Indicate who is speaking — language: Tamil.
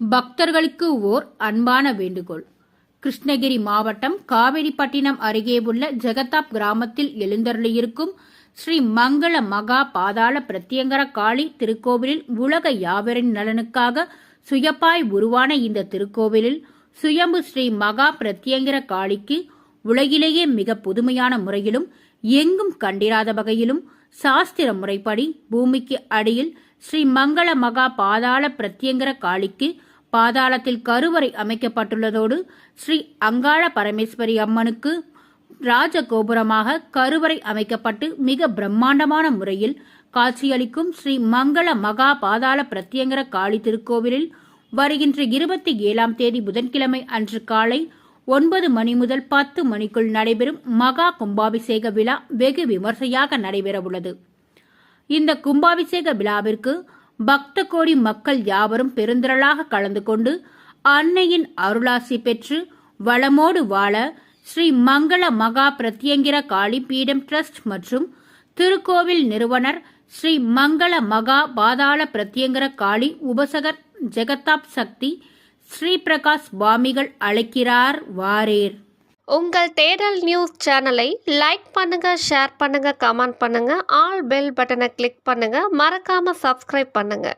Speaker 1: பக்தர்களுக்கு ஓர் அன்பான வேண்டுகோள். கிருஷ்ணகிரி மாவட்டம் காவேரிப்பட்டினம் அருகே உள்ள ஜெகதாப் கிராமத்தில் எழுந்தருளியிருக்கும் ஸ்ரீ மங்கள மகா பாதாள பிரத்யங்கர காளி திருக்கோவிலில் உலக யாவரின் நலனுக்காக சுயப்பாய் உருவான இந்த திருக்கோவிலில் சுயம்பு ஸ்ரீ மகா பிரத்யங்கர காளிக்கு உலகிலேயே மிக புதுமையான முறையிலும் எங்கும் கண்டிராத வகையிலும் சாஸ்திர முறைப்படி பூமிக்கு அடியில் ஸ்ரீ மங்கள மகா பாதாள பிரத்யங்கர காளிக்கு பாதாளத்தில் கருவறை அமைக்கப்பட்டுள்ளதோடு ஸ்ரீ அங்காள பரமேஸ்வரி அம்மனுக்கு ராஜகோபுரமாக கருவறை அமைக்கப்பட்டு மிக பிரம்மாண்டமான முறையில் காட்சியளிக்கும் ஸ்ரீ மங்கள மகா பாதாள பிரத்யங்கர காளி திருக்கோவிலில் வருகின்ற இருபத்தி ஏழாம் தேதி புதன்கிழமை அன்று காலை ஒன்பது மணி முதல் பத்து மணிக்குள் நடைபெறும் மகா கும்பாபிஷேக விழா வெகு விமர்சையாக நடைபெறவுள்ளது. இந்த கும்பாபிஷேக விழாவிற்கு பக்த கோடி மக்கள் யாவரும் பெருந்திரளாக கலந்து கொண்டு அன்னையின் அருளாசி பெற்று வளமோடு வாழ ஸ்ரீ மங்கள மகா பிரத்யங்கிர காளி பீடம் ட்ரஸ்ட் மற்றும் திருக்கோவில் நிறுவனர் ஸ்ரீ மங்கள மகா பாதாள பிரத்யங்கர காளி உபசகர் ஜெகதாப் சக்தி ஸ்ரீ பிரகாஷ் பாமிகள் அழைக்கிறார் வாரேர்.
Speaker 2: உங்கள் தேடல் நியூஸ் சேனலை லைக் பண்ணுங்க ஷேர் பண்ணுங்க கமெண்ட் பண்ணுங்க ஆல் பெல் பட்டனை கிளிக் பண்ணுங்க மறக்காம சப்ஸ்கிரைப் பண்ணுங்க.